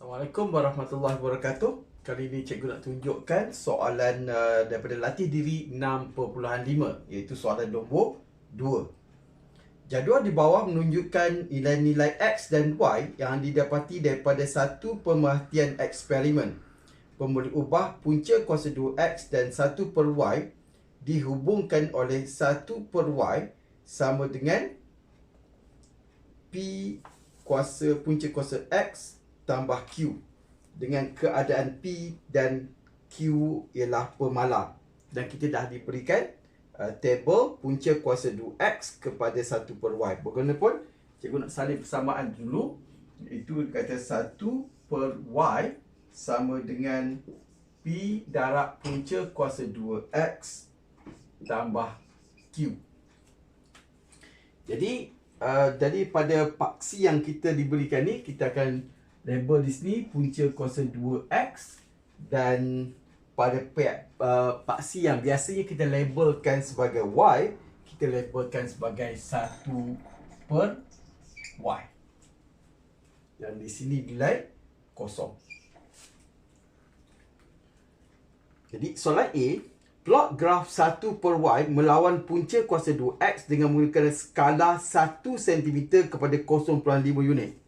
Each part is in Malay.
Assalamualaikum warahmatullahi wabarakatuh. Kali ini cikgu nak tunjukkan soalan uh, daripada latih diri 6.5 iaitu soalan nombor 2. Jadual di bawah menunjukkan nilai-nilai X dan Y yang didapati daripada satu pemerhatian eksperimen. Pemberi ubah punca kuasa 2X dan 1 per Y dihubungkan oleh 1 per Y sama dengan P kuasa punca kuasa X tambah Q dengan keadaan P dan Q ialah pemalar dan kita dah diberikan uh, table punca kuasa 2x kepada 1 per y bagaimanapun cikgu nak salin persamaan dulu. Itu kata 1 per y sama dengan P darab punca kuasa 2x tambah Q. Jadi uh, pada paksi yang kita diberikan ni kita akan label di sini punca kuasa 2x dan pada pihak uh, paksi yang biasanya kita labelkan sebagai y kita labelkan sebagai 1 per y. Dan di sini nilai kosong. Jadi soalan A plot graf 1 per y melawan punca kuasa 2x dengan menggunakan skala 1 cm kepada 0.5 unit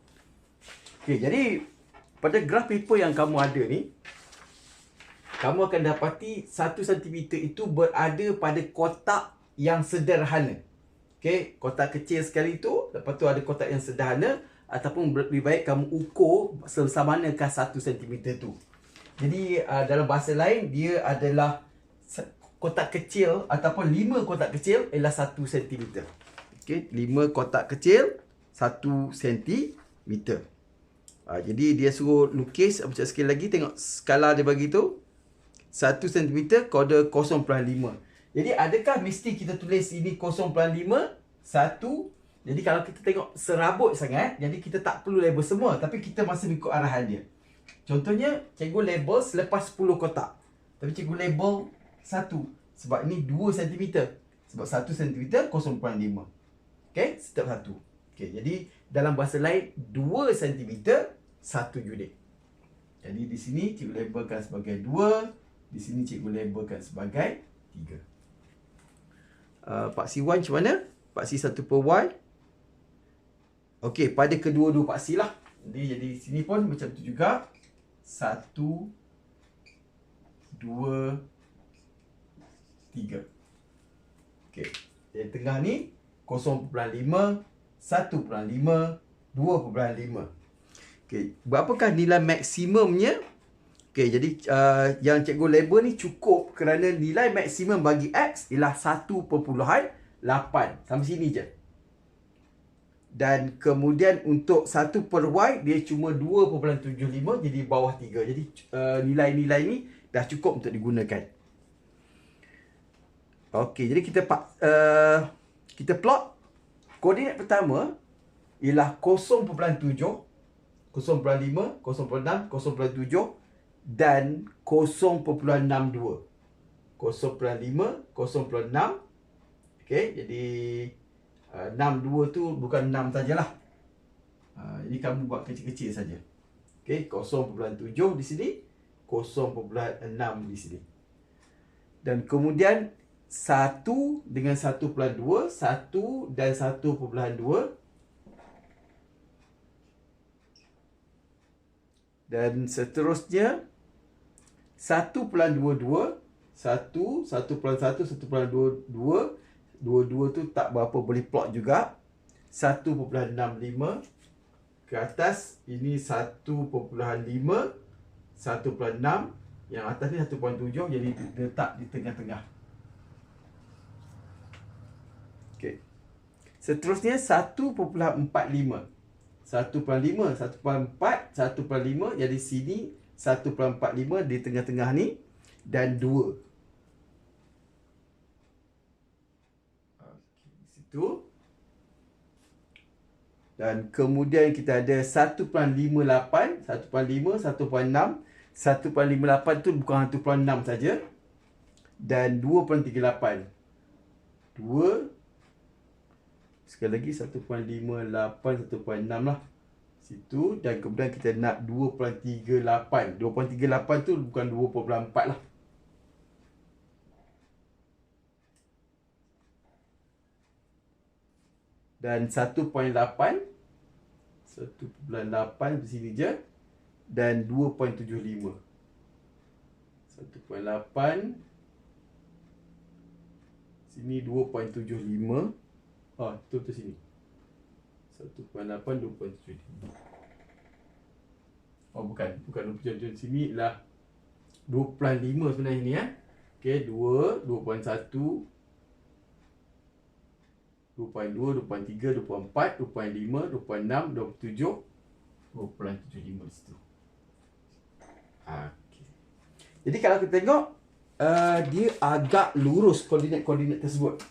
Okey, jadi pada graf paper yang kamu ada ni kamu akan dapati 1 cm itu berada pada kotak yang sederhana. Okey, kotak kecil sekali tu, lepas tu ada kotak yang sederhana ataupun lebih baik kamu ukur sebesar manakah 1 cm tu. Jadi uh, dalam bahasa lain dia adalah kotak kecil ataupun 5 kotak kecil ialah 1 cm. Okey, 5 kotak kecil 1 cm. Ha, jadi dia suruh lukis macam sekali lagi tengok skala dia bagi tu 1 cm kode 0.5. Jadi adakah mesti kita tulis ini 0.5 1 jadi kalau kita tengok serabut sangat jadi kita tak perlu label semua tapi kita masih ikut arahan dia. Contohnya cikgu label selepas 10 kotak. Tapi cikgu label 1 sebab ini 2 cm. Sebab 1 cm 0.5. Okey, setiap satu. Okey, jadi dalam bahasa lain 2 cm 1 unit. Jadi di sini cikgu labelkan sebagai 2, di sini cikgu labelkan sebagai 3. Uh, paksi Y macam mana? Paksi 1 per Y. Okey, pada kedua-dua paksi lah. Jadi, jadi sini pun macam tu juga. 1, 2, 3. Okey, yang tengah ni 0.5, 1.5, 2.5. Okey, berapakah nilai maksimumnya? Okey, jadi uh, yang cikgu label ni cukup kerana nilai maksimum bagi X ialah 1.8. Sampai sini je. Dan kemudian untuk 1 per Y dia cuma 2.75 jadi bawah 3. Jadi uh, nilai-nilai uh, ni dah cukup untuk digunakan. Okey, jadi kita uh, kita plot Koordinat pertama ialah 0.7, 0.5, 0.6, 0.7 dan 0.62. 0.5, 0.6. Okey, jadi uh, 62 tu bukan 6 sajalah. Uh, ini kamu buat kecil-kecil saja. Okey, 0.7 di sini, 0.6 di sini. Dan kemudian satu dengan satu pelan dua, satu dan satu perpuluhan dua. Dan seterusnya, satu pelan dua dua, satu, satu pelan satu, satu pelan dua dua. Dua-dua tu tak berapa boleh plot juga. Satu perpuluhan enam lima. Ke atas, ini satu perpuluhan lima. Satu pelan enam. Yang atas ni satu pelan tujuh, jadi letak di tengah-tengah. Seterusnya 1.45 1.5 1.4 1.5 Jadi sini 1.45 di tengah-tengah ni Dan 2 Okey, situ Dan kemudian kita ada 1.58 1.5 1.6 1.58 tu bukan 1.6 saja Dan 2.38 2 Sekali lagi 1.58 1.6 lah Situ dan kemudian kita nak 2.38. 2.38 tu bukan 2.4 lah. Dan 1.8 1.8 di sini je dan 2.75 1.8 sini 2.75 ah tu tu sini 1.8 2.75 oh bukan bukan 2.75 sini lah 2.5 sebenarnya ni ya okey 2 2.1 2.2, 2.3, 2.4, 2.5, 2.6, 2.7 2.75 di situ okay. Jadi kalau kita tengok uh, Dia agak lurus koordinat-koordinat tersebut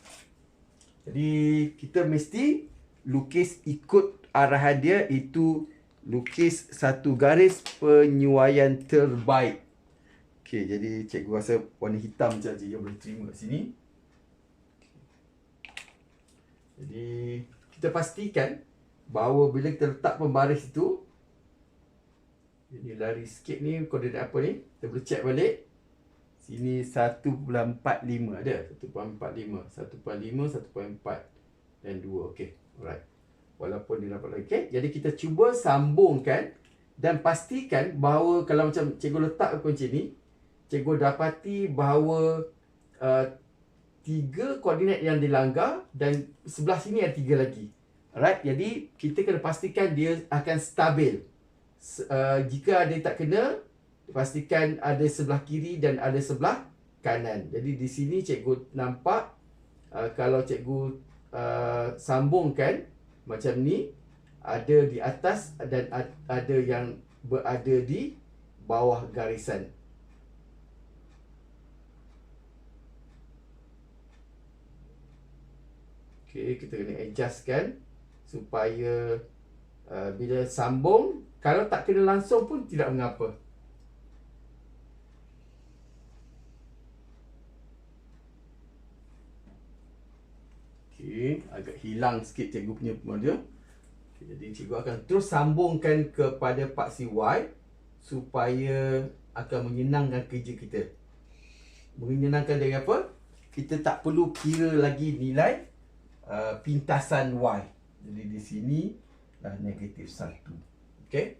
Jadi kita mesti Lukis ikut arahan dia Itu lukis satu garis penyuaian terbaik Okay, jadi cikgu rasa warna hitam je Cikgu boleh terima kat sini jadi kita pastikan bahawa bila kita letak pembaris itu ini lari sikit ni koordinat apa ni? Kita boleh check balik. Sini 1.45 ada. 1.45, 1.5, 1.4 dan 2. Okey. Alright. Walaupun dia dapat lagi. Okay. Jadi kita cuba sambungkan dan pastikan bahawa kalau macam cikgu letak kunci ni, cikgu dapati bahawa uh, tiga koordinat yang dilanggar dan sebelah sini ada tiga lagi. Alright, jadi kita kena pastikan dia akan stabil. Uh, jika ada tak kena, pastikan ada sebelah kiri dan ada sebelah kanan. Jadi di sini cikgu nampak uh, kalau cikgu uh, sambungkan macam ni, ada di atas dan ada yang berada di bawah garisan. Okay, kita kena adjustkan supaya uh, bila sambung, kalau tak kena langsung pun tidak mengapa. Okay, agak hilang sikit cikgu punya model. Okay, jadi cikgu akan terus sambungkan kepada Pak CY supaya akan menyenangkan kerja kita. Menyenangkan dengan apa? Kita tak perlu kira lagi nilai Uh, pintasan Y. Jadi di sini dah negatif 1. Okey.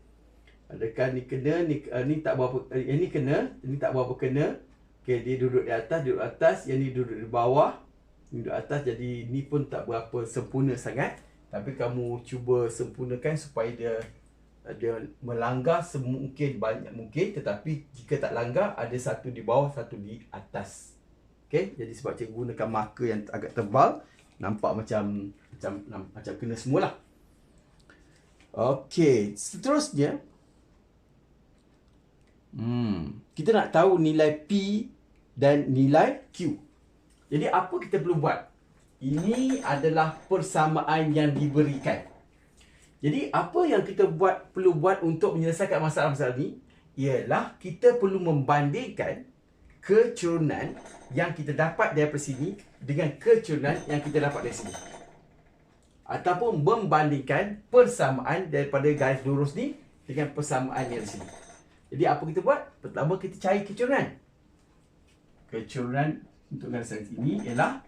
Adakah ni kena ni uh, ni tak berapa ini kena, ini tak berapa kena. Okey, dia duduk di atas, duduk atas, yang ni duduk di bawah. Duduk atas jadi ni pun tak berapa sempurna sangat. Tapi kamu cuba sempurnakan supaya dia dia melanggar semungkin banyak mungkin tetapi jika tak langgar ada satu di bawah satu di atas. Okey, jadi sebab cikgu gunakan marker yang agak tebal nampak macam macam macam kena semualah. Okey, seterusnya hmm, kita nak tahu nilai P dan nilai Q. Jadi apa kita perlu buat? Ini adalah persamaan yang diberikan. Jadi apa yang kita buat perlu buat untuk menyelesaikan masalah-masalah ini ialah kita perlu membandingkan kecurunan yang kita dapat daripada sini dengan kecurunan yang kita dapat dari sini. Ataupun membandingkan persamaan daripada garis lurus ni dengan persamaan yang di sini. Jadi apa kita buat? Pertama kita cari kecurunan. Kecurunan untuk garis ini ialah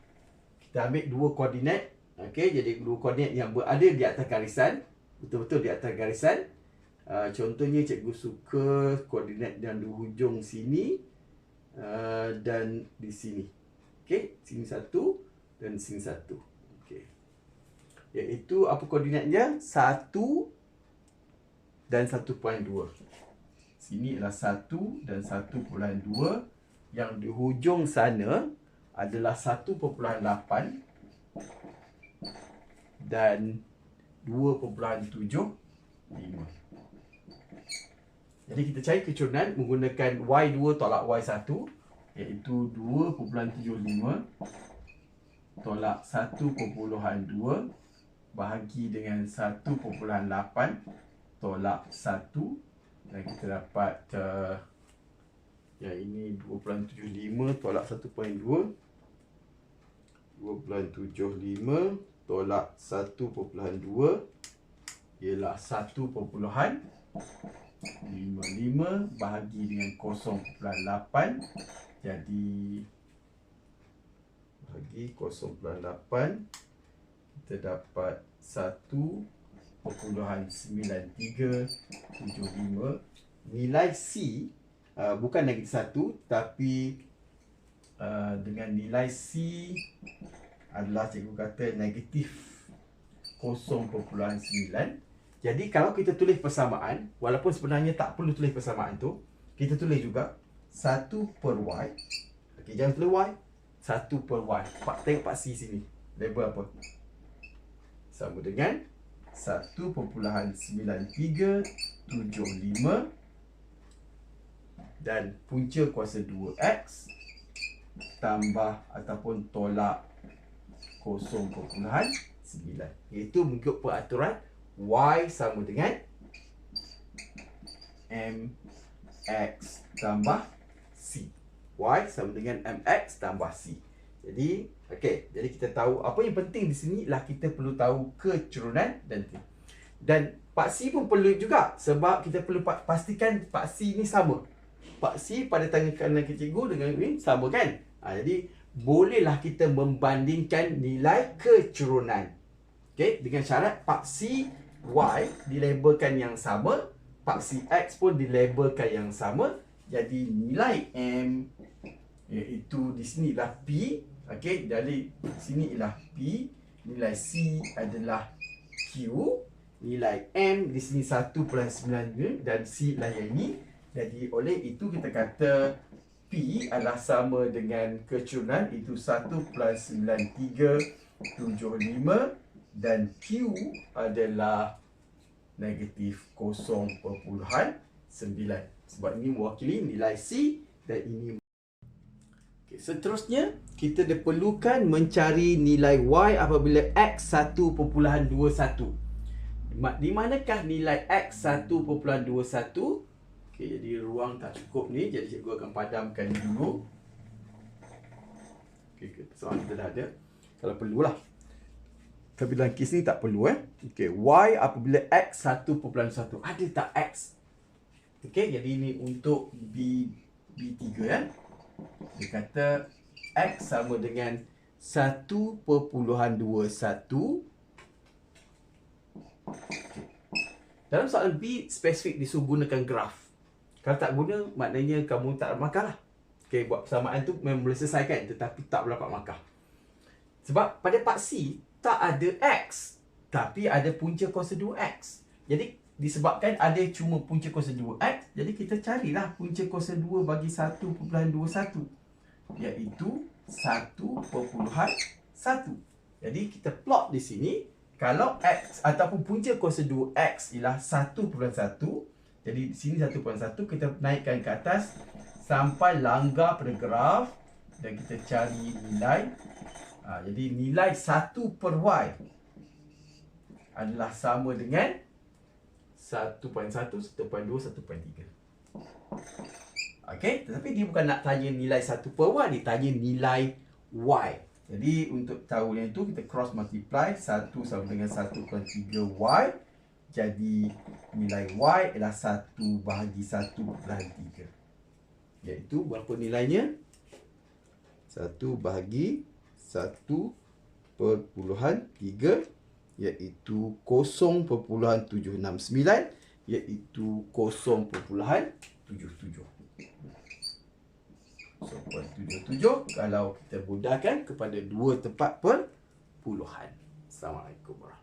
kita ambil dua koordinat. Okey, jadi dua koordinat yang berada di atas garisan. Betul-betul di atas garisan. Uh, contohnya cikgu suka koordinat yang di hujung sini uh, dan di sini. Okey, sini satu dan sini satu. Okey. Iaitu apa koordinatnya? Satu dan satu point dua. Sini adalah satu dan satu point dua. Yang di hujung sana adalah satu point lapan dan dua point tujuh lima. Jadi kita cari kecurunan menggunakan Y2 tolak Y1 iaitu 2.75 tolak 1.2 bahagi dengan 1.8 tolak 1 dan kita dapat uh, yang ini 2.75 tolak 1.2 2.75 tolak 1.2 ialah 1.55 bahagi dengan 0.8 jadi bagi 0.8 kita dapat 1.9375 nilai C uh, bukan negatif 1 tapi uh, dengan nilai C adalah cikgu kata negatif 0.9 jadi kalau kita tulis persamaan walaupun sebenarnya tak perlu tulis persamaan tu kita tulis juga 1 per Y. Okay, jangan tulis Y. 1 per Y. Pak, tengok Pak C sini. Label apa? Sama dengan 1.9375 dan punca kuasa 2x tambah ataupun tolak 0.9 iaitu mengikut peraturan y sama dengan mx tambah c. Y sama dengan mx tambah c. Jadi okey jadi kita tahu apa yang penting di sini lah kita perlu tahu kecurunan dan dan Pak C pun perlu juga sebab kita perlu pastikan Pak C ni sama Pak C pada tangan kanan ke cikgu dengan ini sama kan? Ha, jadi bolehlah kita membandingkan nilai kecurunan. Okey, dengan syarat Pak C Y dilabelkan yang sama, Pak C X pun dilabelkan yang sama. Jadi nilai M iaitu di sini ialah P. Okey, dari sini ialah P. Nilai C adalah Q. Nilai M di sini 1.9 dan C lah yang ini. Jadi oleh itu kita kata P adalah sama dengan kecurunan itu 1 plus 9375 dan Q adalah negatif 0.9 sebab ini mewakili nilai C dan ini okay, seterusnya kita diperlukan mencari nilai Y apabila X 1.21 di manakah nilai X 1.21 Okey, jadi ruang tak cukup ni. Jadi cikgu akan padamkan dulu. Okey, persoalan kita dah ada. Kalau perlulah. Tapi dalam kes ni tak perlu eh. Okey, Y apabila X 1.1. Ada tak X? Okey, jadi ini untuk B, B3 eh. Dia kata X sama dengan 1.21. Dalam soalan B, spesifik disuruh gunakan graf. Kalau tak guna, maknanya kamu tak dapat markah lah. Okay, buat persamaan tu memang boleh selesaikan tetapi tak dapat markah. Sebab pada part C, tak ada X. Tapi ada punca kuasa 2X. Jadi, disebabkan ada cuma punca kuasa 2X, jadi kita carilah punca kuasa 2 bagi 1.21. Iaitu 1.1. Jadi, kita plot di sini. Kalau X ataupun punca kuasa 2X ialah 1.1, jadi di sini 1.1 kita naikkan ke atas sampai langgar pada graf dan kita cari nilai. Ha, jadi nilai 1 per Y adalah sama dengan 1.1, 1.2, 1.3. Okey, tetapi dia bukan nak tanya nilai 1 per Y, dia tanya nilai Y. Jadi untuk tahu yang itu kita cross multiply 1 sama dengan 1.3 Y jadi nilai Y adalah 1 bahagi 1 bahagi 3 Iaitu? Berapa nilainya? 1 bahagi 1 perpuluhan 3 Iaitu 0.769 Iaitu 0.77 0.77 Kalau kita mudahkan kepada 2 tempat per puluhan Assalamualaikum warahmatullahi